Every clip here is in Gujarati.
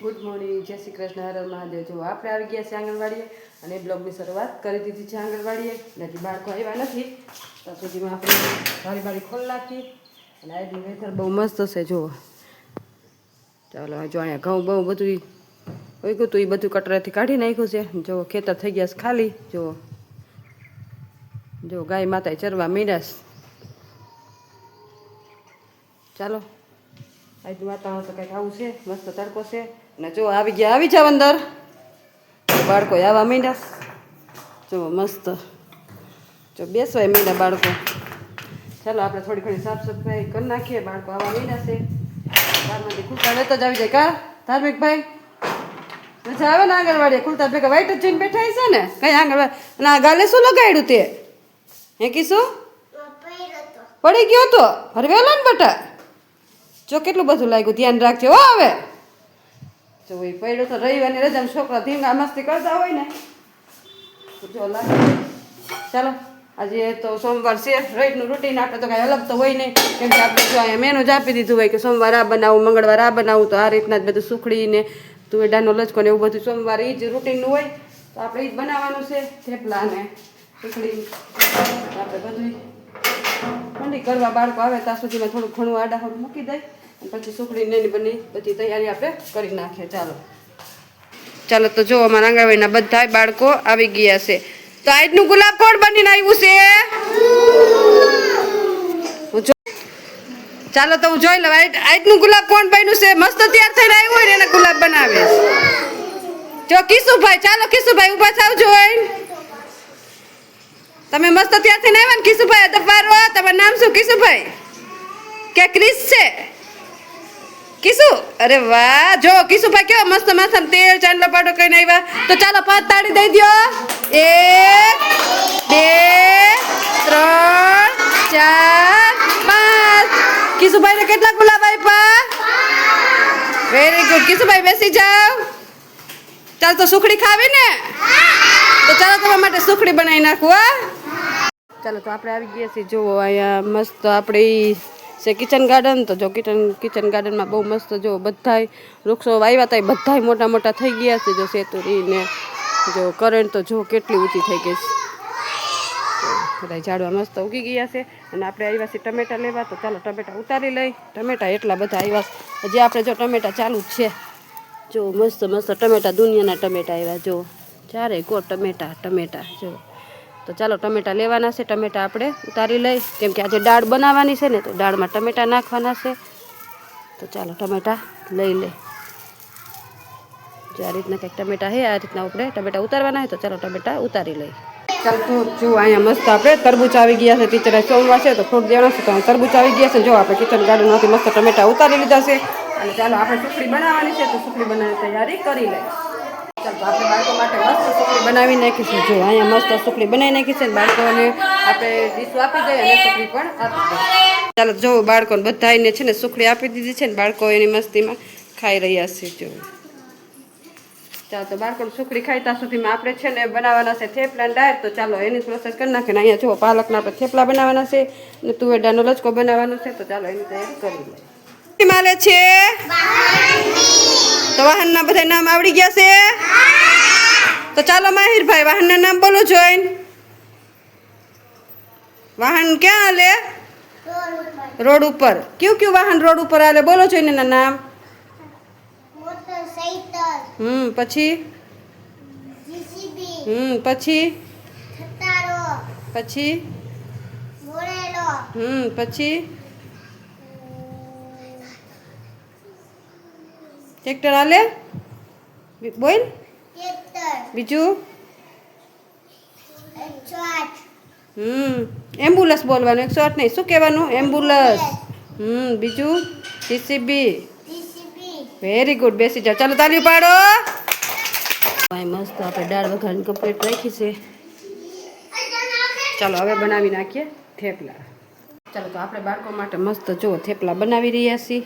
ગુડ મોર્નિંગ, જય શ્રી કૃષ્ણ, હર મહાદેવ. જો આપણે આવી ગયા છે આંગણવાડીએ અને બ્લોગની શરૂઆત કરી દીધી છે આંગણવાડીએ. નથી બાળકો આવ્યા નથી ત્યાં સુધીમાં આપણે બારી બારી ખોલી નાખી અને આજનું વેધર બહુ મસ્ત છે જુઓ. ચાલો જો અહીંયા ઘઉં બહુ બધું હોય ગયું તું એ બધું કટરાથી કાઢી નાખ્યું છે. જો ખેતર થઈ ગયા છે ખાલી, જુઓ. જો ગાય માતાએ ચરવા મીડાશ ચાલો આજનું વાતાવરણ તો કંઈક આવું છે, મસ્ત તડકો છે. અને જો આવી ગયા, આવી જાવ અંદર. બાળકો આવા માંડ્યા. જો મસ્ત. જો બેસવાય માંડ્યા બાળકો. ચાલો આપણે થોડી ઘણી સાફ સફાઈ કરી નાખીએ. બાળકો આવા માંડ્યા છે. બારમાંથી ખુલતા લેતા જ આવી જાય. કા? ધાર્મિક ભાઈ મજા આવે ને આંગણવાડી ખુલતા ભેગા વાઈટ જ જઈને બેઠા છે ને? કઈ આંગણવાડી અને આ ગાલે શું લગાડ્યું તે? હે કીશું? પડી ગયો તો. હરવેલો ને બટા. જો કેટલું બધું લાગ્યું? ધ્યાન રાખજો હવે. જો એ પડ્યો તો રવિવારની રજામાં છોકરા ધીંગા મસ્તી કરતા હોય ને જો લાગે ચાલો, આજે તો સોમવાર છે રોજનું રૂટીન આપણે તો કાંઈ અલગ તો હોય નહીં. કેમ કે આપણે જો અહીંયા મેનુ જ આપી દીધું હોય કે સોમવાર આ બનાવું, મંગળવાર આ બનાવું, તો આ રીતના જ બધું સુખડીને તુવેડાનો લચકો ને એવું બધું સોમવાર એ જ રૂટીનનું હોય, તો આપણે એ જ બનાવવાનું છે, થેપલા ને સુખડી. આપણે બધું ઠંડી કરવા બાળકો આવે ત્યાં સુધીમાં થોડું ઘણું આડાહરું મૂકી દઈ પછી સુખડી ને એની બની બધી તૈયારી આપણે કરી નાખીએ. ચાલો. ચાલો તો જો અમારા આંગણવાડીના બધા બાળકો આવી ગયા છે. તો આજનું ગુલાબ કોણ બનીને આવ્યું છે? ચાલો તો હું જોઈ લઉં. આજ- આજનું ગુલાબ કોણ બન્યું છે? મસ્ત તૈયાર થઈને આવ્યું હોય ને એને ગુલાબ બનાવે. જો કિશુભાઈ, ચાલો કિશુભાઈ ઊભા થાવ જોઈ. તમે મસ્ત ત્યાંથી થઈને આવ્યા ને કિશુભાઈ દબારો તમારું નામ શું? કિશુભાઈ? કે ક્રિસ છે? કિશુ અરે વાહ, જો કિશુભાઈ કેવો મસ્ત માથામાં તેલ ચાંદલો પાટો કઈ આવ્યા તો ચાલો પાંચ તાળી દઈ દ્યો. એક, બે, ત્રણ, ચાર, પાંચ. કિશુભાઈને કેટલા ગુલાબ આપ્યા વેરી ગુડ કિશુભાઈ બેસી જાઓ. ચાલ તો સુખડી ખાવી ને? તો ચાલો તમારા માટે સુખડી બનાવી નાખું, હા. ચાલો તો આપણે આવી ગયા છીએ. જુઓ, અહીંયા મસ્ત આપણે છે કિચન ગાર્ડન તો જો કિચન કિચન ગાર્ડનમાં બહુ મસ્ત જો બધાય વૃક્ષો વાવ્યા હતા એ બધાય મોટા મોટા થઈ ગયા છે. જો સેતુરી ને જો કરંટ તો જો કેટલી ઊંચી થઈ ગઈ છે. બધા ઝાડવા મસ્ત ઉગી ગયા છે. અને આપણે આવ્યા છીએ ટમેટા લેવા, તો ચાલો ટમેટા ઉતારી લઈ. ટમેટા એટલા બધા આવ્યા છે. હજી આપણે જો ટમેટા ચાલુ જ છે. જો મસ્ત મસ્ત ટમેટા, દુનિયાના ટમેટા આવ્યા. જો ચારે કો ટમેટા ટમેટા, જો તો ચાલો ટમેટા લેવાના છે. ટમેટા આપણે ઉતારી લઈ. કેમ કે આજે દાળ બનાવવાની છે ને, તો દાળમાં ટમેટા નાખવાના છે. તો ચાલો ટમેટા લઈ લે. જો આ રીતના કંઈક ટમેટા છે, આ રીતના આપણે ટમેટા ઉતારવાના છે, તો ચાલો ટમેટા ઉતારી લઈ ચાલ તો જો અહીંયા મસ્ત આપણે તરબૂચ આવી ગયા છે. ટીચરે સોમવાર છે, તો ફ્રૂટ દેવાના છે, તો તરબૂચ આવી ગયા છે. જો આપણે કિચન ગાર્ડનમાંથી મસ્ત ટમેટા ઉતારી લીધા છે. અને ચાલો આપણે સુખડી બનાવવાની છે, તો સુખડી બનાવવાની તૈયારી કરી લઈએ. બનાવી નાખીશું. જો, અહીંયા મસ્ત સુખડી બનાવી નાખી છે બાળકોને આપણે ડીશો આપી દઈએ અને સુખડી પણ આપી દઈએ. ચાલો, જો, બાળકોને બધાને છે ને સુખડી આપી દીધી છે ને બાળકો એની મસ્તીમાં ખાઈ રહ્યા છે, જો. ચાલો તો બાળકોને સુખડી ખાઈ ત્યાં સુધીમાં આપણે છે ને બનાવવાના છે થેપલા ડાયર. તો ચાલો એની પ્રોસેસ કરી નાખીને અહીંયા જુઓ પાલકના આપણે થેપલા બનાવવાના છે અને તુવેરડાનો લચકો બનાવવાનો છે. તો ચાલો એની તૈયારી કરી લઈએ. છે? તો વાહનના બધા નામ આવડી ગયા છે? તો ચાલો માહિરભાઈ વાહનના નામ બોલો જોઈન. વાહન ક્યાં હાલે? રોડ ઉપર. કયું કયું વાહન રોડ ઉપર હાલે? બોલો જોઈને એના નામ. હમ પછી? હમ પછી? પછી? હમ પછી? ટ્રેક્ટર હાલે બોલ. બીજું? હમ એમ્બ્યુલન્સ બોલવાનું એકસો આઠ નહીં. શું કહેવાનું? એમ્બ્યુલન્સ હમ બીજું? જીસીબી વેરી ગુડ બેસી જાઓ. ચાલો તાલી પાડો. ભાઈ મસ્ત આપણે દાળ વઘારની કમ્પ્લીટ રાખી છે. ચાલો હવે બનાવી નાખીએ થેપલા. ચાલો તો આપણે બાળકો માટે મસ્ત જો થેપલા બનાવી રહ્યા છીએ.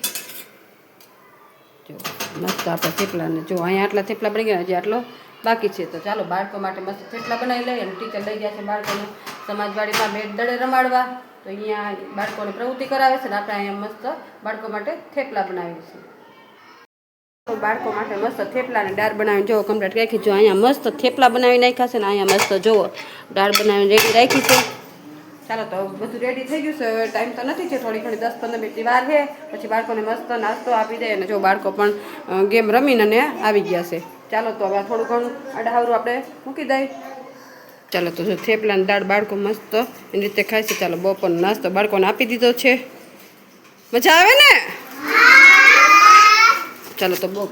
મસ્ત આપણા થેપલાને. જો અહીંયા આટલા થેપલા બની ગયા, હજી આટલો બાકી છે. તો ચાલો, બાળકો માટે મસ્ત થેપલા બનાવી લઈએ. અને ટીચર લઈ ગયા છે બાળકોને સમાજવાડીમાં ભેટ દડે રમાડવા. તો અહીંયા બાળકોને પ્રવૃત્તિ કરાવે છે ને આપણે અહીંયા મસ્ત બાળકો માટે થેપલા બનાવીએ છીએ. બાળકો માટે મસ્ત થેપલાને દાળ બનાવીને જોવો કમ્પ્લેટ રાખી. જો અહીંયા મસ્ત થેપલા બનાવી નાખ્યા છે ને, અહીંયા મસ્ત જુઓ દાળ બનાવીને રેડી રાખી છે. ચાલો તો બધું રેડી થઈ ગયું છે. ટાઈમ તો નથી છે થોડી ઘણી દસ પંદર મિનિટની વાર છે. પછી બાળકોને મસ્ત નાસ્તો આપી દે અને જો બાળકો પણ ગેમ રમીને અને આવી ગયા છે. ચાલો તો હવે થોડું ઘણું અડાવરું આપણે મૂકી દઈએ. ચાલો તો જો થેપલાની દાળ બાળકો મસ્ત એની રીતે ખાય છે. ચાલો બપોરનો નાસ્તો બાળકોને આપી દીધો છે. મજા આવે ને? ચાલો તો બપ,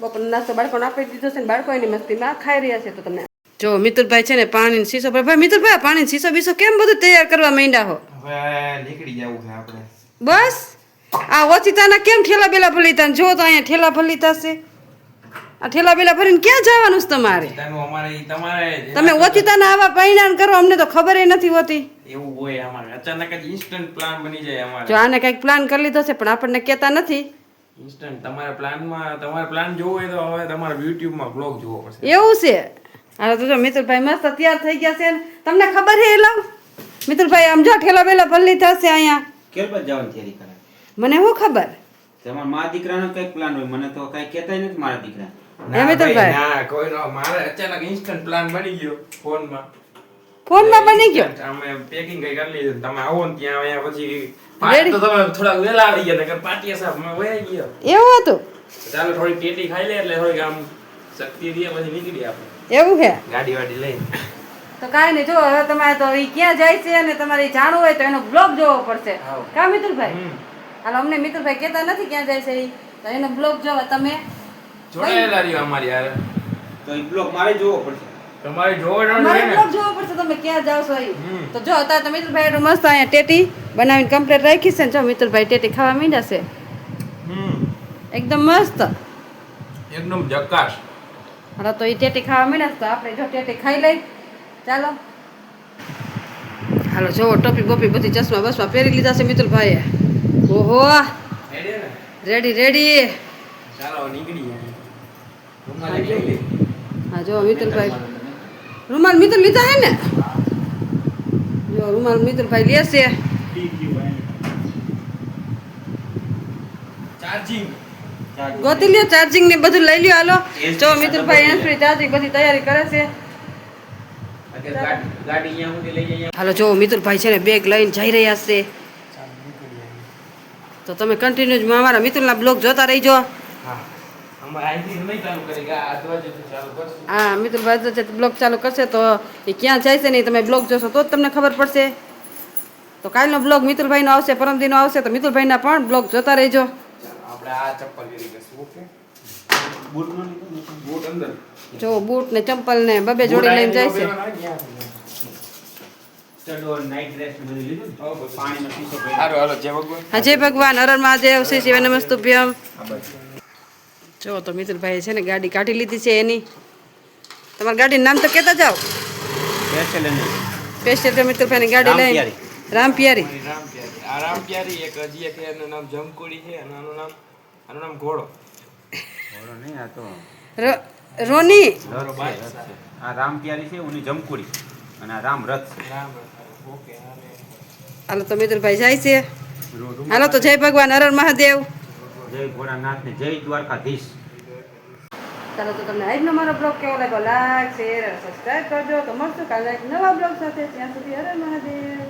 બપોરનો નાસ્તો બાળકોને આપી દીધો છે ને બાળકો એની મસ્તીમાં ખાઈ રહ્યા છે. તો તમને જો મિતુલભાઈ છે ને પાણી શીશો. ભાઈ મિતુલભાઈ પાણી શીશો બીસો કેમ બધું તૈયાર કરવા માંડ્યા હો? નીકળી જવું છે આપણે. બસ? આ ઓચિતાના કેમ ઠેલા બેલા ભલીતા જો તો અહીંયા ઠેલા ભલીતા છે. આ ઠેલા બેલા ભરીને ક્યાં જવાનું છે તમારે? અમારે તમે ઓચિતાના આવા પરિણામ કરો અમને તો ખબર નથી હોતી. એવું હોય અમારે. અચાનક જ ઇન્સ્ટન્ટ પ્લાન બની જાય જો આને કંઈક પ્લાન કરી લીધો છે પણ આપણને કહેતા નથી. ઇન્સ્ટન્ટ તમારા પ્લાનમાં તમારે પ્લાન જોવો હોય તો હવે તમારે યુટ્યુબમાં બ્લોગ જોવો પડશે. એવું છે. હાલો તો જો મિતુલભાઈ મસ્ત તૈયાર થઈ ગયા છે ને તમને ખબર છે એલો મિતુલભાઈ આમ જો ઠેલા બેલા ભલી થશે અહીંયા. કેરબત જવાની તૈયારી કરે? મને શું ખબર? તમારા મા દીકરાનો કંઈક પ્લાન હોય. મને તો કઈ કહેતાય નથી મારા દીકરા. ના મિતુલભાઈ? ના કોઈ નો. મારે અચાનક ઇન્સ્ટન્ટ પ્લાન બની ગયો ફોનમાં. ફોનમાં બની ગયો? અમે પેકિંગ કઈ કરી લીધું તમે આવો ને ત્યાં અહીંયા પછી પાર્ટી તો તમે થોડા વેલા આવી ગયા નકર પાર્ટી સાહેબ મેં વહી ગયો. એવું હતું? ચાલો થોડી ટેટી ખાઈ લે એટલે થોડી આમ શક્તિ દે પછી નીકળી આપણે. એવું છે ગાડી વાડી લઈ તો કાંઈ નહીં જો હવે તમારે તો એ ક્યાં જાય છે અને તમારે જાણવું હોય તો એનો બ્લોગ જોવો પડશે. કા મિતુલભાઈ? હાલ અમને મિતુલભાઈ કહેતા નથી ક્યાં જાય છે એ તો એનો બ્લોગ જોવો તમે. જોડાયેલા રહ્યો અમારી યાર તો એ બ્લોક મારે જોવો પડશે. તમારે બ્લોગ જોવો પડશે તમે ક્યાં જાવ છો તો જો અત્યારે તો મિત્રભાઈ એટલું મસ્ત અહીંયા ટેટી બનાવીને કમ્પ્લીટ રાખી છે ને જો મિત્રભાઈ ટેટી ખાવા માંડ્યા છે. હમ. એકદમ મસ્ત. એકદમ જકાશ હાલો તો એ ટેટી ખાવા માંડ્યા તો આપણે જો ટેટી ખાઈ લઈ. ચાલો. હાલો જો ટોપી બોપી બધી ચશ્મા બસમાં પહેરી લીધા છે મિતુલભાઈએ. ઓહો. રેડી રેડી હા જો મિતુલભાઈ. રૂમાલ મિતુલ લીધા હે ને? જો રૂમાલ મિતુલભાઈ લેશે ચાર્જિંગ ગોતી લ્યો ચાર્જિંગ ને બધું લઈ લ્યો હાલો. જો મિત્રભાઈ એન્ટ્રી ચાર્જિંગ બધી તૈયારી કરે છે. હાલો જો મિત્રભાઈ છે ને બેગ લઈને જઈ રહ્યા છે. તો તમે કન્ટિન્યુ અમારા મિત્રના બ્લોગ જોતા રહીજો. હા. મિત્રભાઈ અહીંથી નહીં ચાલુ કરી કે આ દ્વારથી ચાલુ કરશું. હા મિતુલભાઈ જો બ્લોગ ચાલુ કરશે તો એ ક્યાં જાય છે નહીં તમે બ્લોગ જોશો તો જ તમને ખબર પડશે. તો કાલનો બ્લોગ મિત્રભાઈનો આવશે પરમદીનો આવશે તો મિત્રભાઈના પણ બ્લોગ જોતા રહેજો. આપણે આ ચપ્પલ પહેરી ગયું ઓકે? બૂટ નો લીધો ને? બૂટ અંદર. જો બૂટ ને ચંપલ ને બબે જોડી લઈને જાય છે. ભગવાન. હા જય ભગવાન. હર મહાદેવ શ્રી શિવ નમસ્તુભ્યમ જો તો મિતુલભાઈ છે ને ગાડી કાઢી લીધી છે એની. તમારી ગાડીનું નામ તો કહેતા જાઓ. Special તો સ્પેશિયલ મિતુલભાઈની ગાડી લઈ રામપિયારી. રામ પિયારી. રામ પ્યારી. આ રામપિયારી એક હજી એક એનું નામ જમકુડી છે એનું નામ આનું નામ ઘોડો. ઘોડો નહીં, આ તો રો- રોની. આ રામ પ્યારી છે ઉની જમકુડી અને આ રામ રથ છે. રામ ઓકે હાલો તો મિત્રભાઈ જાય છે. હાલો તો જય ભગવાન હર હર મહાદેવ. જય ભોળાનાથ ને જય દ્વારકાધીશ. ચાલો તો તમને આજનો મારો બ્લોગ કેવો લાગ્યો? લાઈક શેર સબસ્ક્રાઈબ કરજો. તો મળશું કાલે એક નવા બ્લોગ સાથે. ત્યાં સુધી હર મહાદેવ.